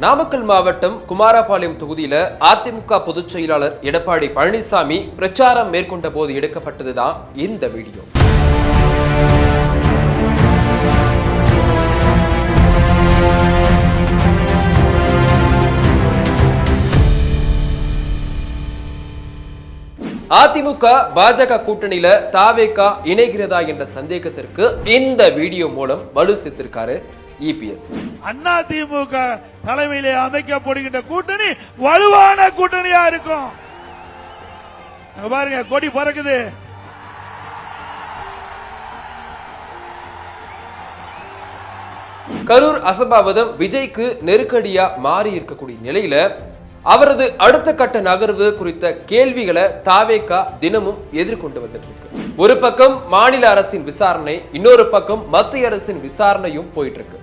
நாமக்கல் மாவட்டம் குமாரபாளையம் தொகுதியில அதிமுக பொதுச் செயலாளர் எடப்பாடி பழனிசாமி பிரச்சாரம் மேற்கொண்ட போது எடுக்கப்பட்டதுதான் இந்த வீடியோ. அதிமுக பாஜக கூட்டணியில தாவேகா இணைகிறதா என்ற சந்தேகத்திற்கு இந்த வீடியோ மூலம் வலு சேர்த்திருக்காரு இபிஎஸ். அண்ணா திமுக தலைமையிலே அமைக்கப்படுகின்ற கூட்டணி வலுவான கூட்டணியா இருக்கும். பாருங்க கொடி பறக்குது. கரூர் அசம்பாவிதம் விஜய்க்கு நெருக்கடியா மாறி இருக்கக்கூடிய நிலையில அவரது அடுத்த கட்ட நகர்வு குறித்த கேள்விகளை தாவேகா தினமும் எதிர்கொண்டு வந்துட்டு இருக்கு. ஒரு பக்கம் மாநில அரசின் விசாரணை இன்னொரு பக்கம் மத்திய அரசின் விசாரணையும் போயிட்டு இருக்கு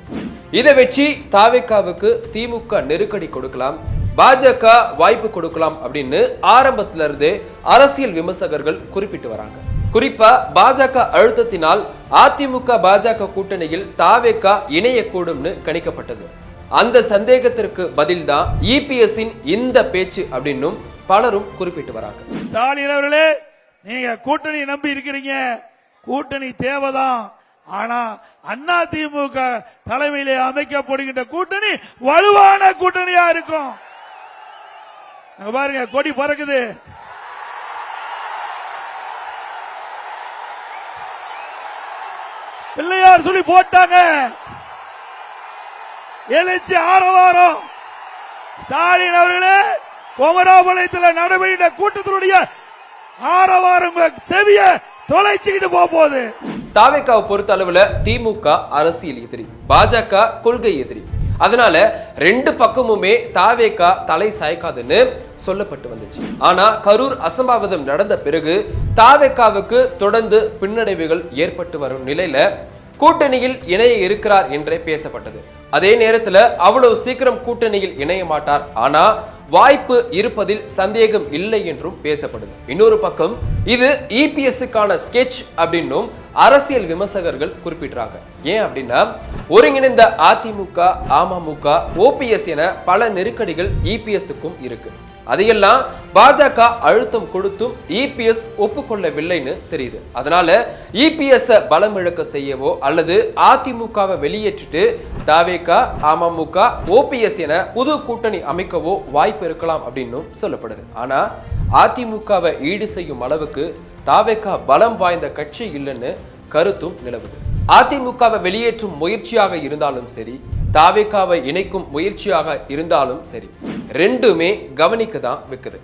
இதை வச்சு தாவேக்காவுக்கு திமுக நெருக்கடி கொடுக்கலாம் பாஜக வாய்ப்பு கொடுக்கலாம் அப்படின்னு ஆரம்பத்துல இருந்தே அரசியல் விமர்சகர்கள் குறிப்பிட்டு வராங்க. குறிப்பா பாஜக அழுத்தத்தினால் அதிமுக பாஜக கூட்டணியில் தாவேக்கா இணையக்கூடும்னு கணிக்கப்பட்டது. அந்த சந்தேகத்திற்கு பதில்தான் இபிஎஸ்ஸின் இந்த பேச்சு அப்படின்னும் பலரும் குறிப்பிட்டு வராங்க. ஸ்டாலின் அவர்களே நீங்க கூட்டணி நம்பி இருக்கிறீங்க. கூட்டணி தேவைதான். ஆனா அண்ணா திமுக தலைமையிலே அமைக்கப்படுகின்ற கூட்டணி வலுவான கூட்டணியா இருக்கும். பாருங்க கொடி பறக்குது. பிள்ளையார் சொல்லி போட்டாங்க. எழுச்சி ஆரவாரம். ஸ்டாலின் அவர்களே குமராபாளையத்தில் நடைபெற்ற கூட்டத்தினுடைய ஆரவாரம் செவிய தொலைச்சுக்கிட்டு போக போகுது. தாவேக்காவை பொறுத்த அளவுல திமுக அரசியல் எதிரி பாஜக கொள்கை எதிரி. அதனால ரெண்டு பக்கமுமே தாவேக்கா தலை சாய்க்காதுன்னு சொல்லப்பட்டு வந்துச்சு. ஆனா கரூர் அசம்பாவிதம் நடந்த பிறகு தாவேக்காவுக்கு தொடர்ந்து பின்னடைவுகள் ஏற்பட்டு வரும் நிலையில கூட்டணியில் இணைய இருக்கிறார் என்றே பேசப்பட்டது. அதே நேரத்துல அவ்வளவு சீக்கிரம் கூட்டணியில் இணைய மாட்டார். ஆனா வாய்ப்பு இருப்பதில் சந்தேகம் இல்லை என்றும் பேசப்படுது. இன்னொரு பக்கம் இது இபிஎஸ்க்கான ஸ்கெட்ச் அப்படின்னும் அரசியல் விமர்சகர்கள் குறிப்பிடுறாங்க. ஏன் அப்படின்னா ஒருங்கிணைந்த அதிமுக அமமுக ஓபிஎஸ் என பல நெருக்கடிகள் இபிஎஸ்க்கும் இருக்கு. அதையெல்லாம் பாஜக அழுத்தம் கொடுத்தும் இபிஎஸ் ஒப்புக்கொள்ளவில்லைன்னு தெரியுது. அதனால இபிஎஸ் பலம் இழக்க செய்யவோ அல்லது அதிமுகவை வெளியேற்றிட்டு தாவேகா அமமுக ஓபிஎஸ் என புது கூட்டணி அமைக்கவோ வாய்ப்பு இருக்கலாம் அப்படின்னும் சொல்லப்படுது. ஆனா அதிமுகவை ஈடு செய்யும் அளவுக்கு தாவேகா பலம் வாய்ந்த கட்சி இல்லைன்னு கருத்தும் நிலவுது. அதிமுகவை வெளியேற்றும் முயற்சியாக இருந்தாலும் சரி தாவேகாவை இணைக்கும் முயற்சியாக இருந்தாலும் சரி ரெண்டுமே கவனிக்க தான் வைக்குது.